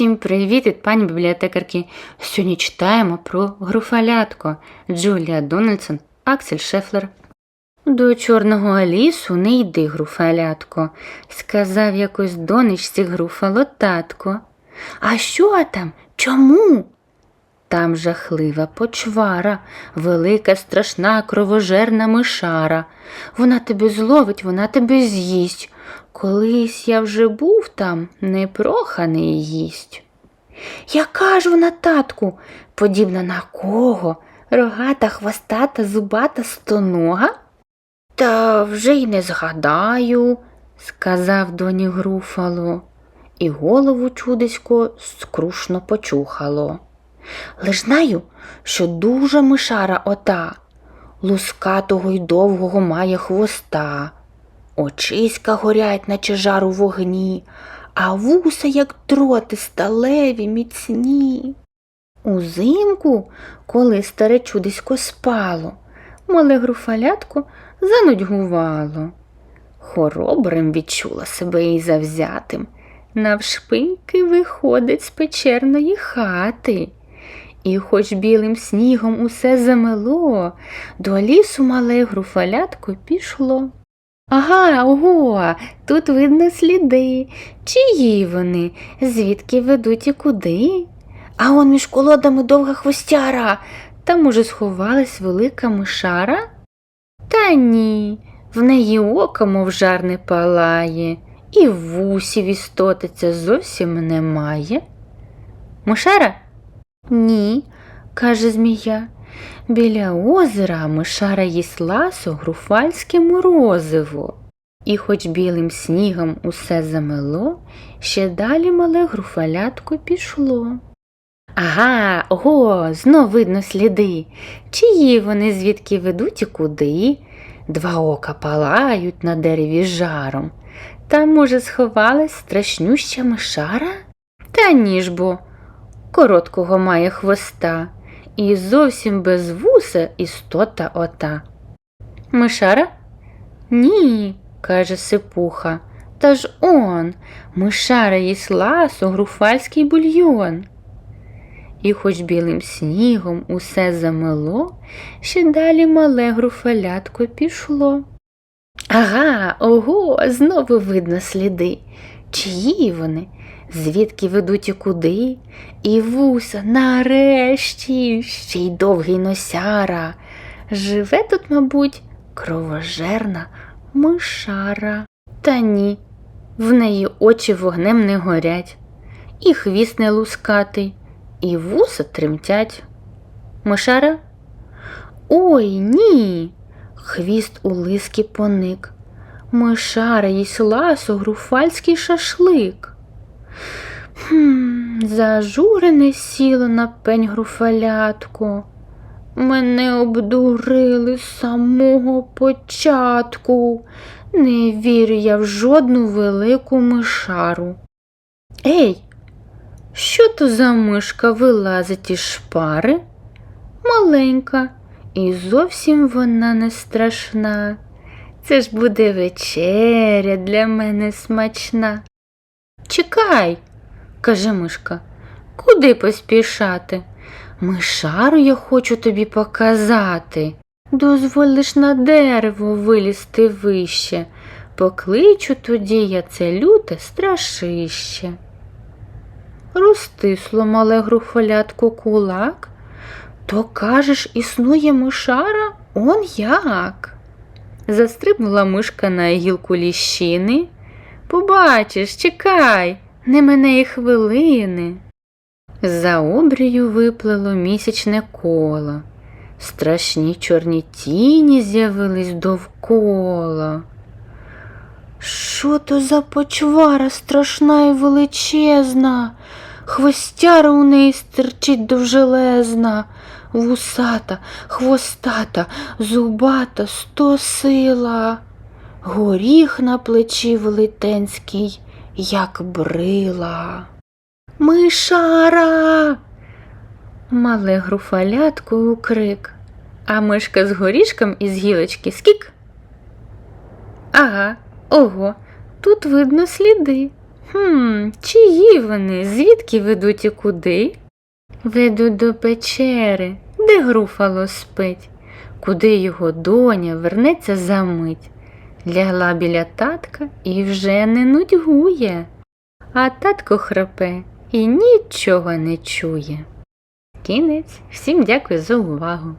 Всім привіт від пані бібліотекарки. Сьогодні читаємо про груфалятко Джулія Дональдсон, Аксель Шефлер. До чорного лісу не йди, груфалятко, сказав якось донечці груфало татко. А що там? Чому? Там жахлива почвара, велика, страшна, кровожерна мишара. Вона тебе зловить, вона тебе з'їсть. Колись я вже був там, непроханий їсть. Яка ж вона, татку, подібна на кого? Рогата, хвостата, зубата, стонога? Та вже й не згадаю, сказав доні Груфало, і голову чудисько скрушно почухало. Лиш знаю, що дуже мишара ота, лускатого й довгого має хвоста, очиська горять, наче жар у вогні, а вуса, як дроти сталеві, міцні. Узимку, коли старе чудисько спало, мале груфалятко занудьгувало. Хоробрим відчула себе і завзятим, навшпиньки виходить з печерної хати. І хоч білим снігом усе замело, до лісу мале груфалятко пішло. Ага, ого, тут видно сліди. Чиї вони, звідки ведуть і куди? А он між колодами довга хвостяра. Там уже сховалась велика мишара? Та ні, в неї око, мов жар не палає, і вусів істотиця зовсім немає. Мишара? Ні, каже змія. Біля озера мишара їсть ласо груфальське морозиво. І хоч білим снігом усе замело, ще далі мале груфалятко пішло. Ага, ого, знов видно сліди. Чиї вони звідки ведуть і куди? Два ока палають на дереві жаром. Там, може, сховалась страшнюща мишара? Та ніж бо, короткого має хвоста, і зовсім без вуса істота ота. Мишара? Ні, каже сипуха. Та ж он, мишара їсть ласо, груфальський бульйон. І хоч білим снігом усе замело, ще далі мале груфалятко пішло. Ага, ого, знову видно сліди. Чиї вони? Звідки ведуть і куди? І вуса нарешті, ще й довгий носяра. Живе тут, мабуть, кровожерна мишара. Та ні, в неї очі вогнем не горять, і хвіст не лускатий, і вуса тремтять. Мишара? Ой ні. Хвіст у лиски поник. Мишара їсть ласо груфальський шашлик. Хм, зажурене сіло на пень груфалятко. Мене обдурили з самого початку. Не вірю я в жодну велику мишару. Ей, що то за мишка вилазить із шпари? Маленька, і зовсім вона не страшна. Це ж буде вечеря для мене смачна. Чекай, каже мишка, куди поспішати? Мишару я хочу тобі показати. Дозволиш на дерево вилізти вище, покличу тоді я це люте страшище. Розтисло мале грухолятко кулак, то кажеш, існує мишара? Он як? Застрибнула мишка на гілку ліщини. Побачиш, чекай, не мене і хвилини. За обрію виплило місячне коло, страшні чорні тіні з'явились довкола. Що то за почвара страшна і величезна, хвостяра у неї стирчить довжелезна, вусата, хвостата, зубата, стосила, горіх на плечі велетенський, як брила. Мишара. Мале груфалятко у крик, а мишка з горішком із гілочки скік. Ага, ого, тут видно сліди. Хм, чиї вони? Звідки ведуть і куди? Ведуть до печери, де груфало спить, куди його доня вернеться за мить. Лягла біля татка і вже не нудьгує, а татко храпе і нічого не чує. Кінець. Всім дякую за увагу.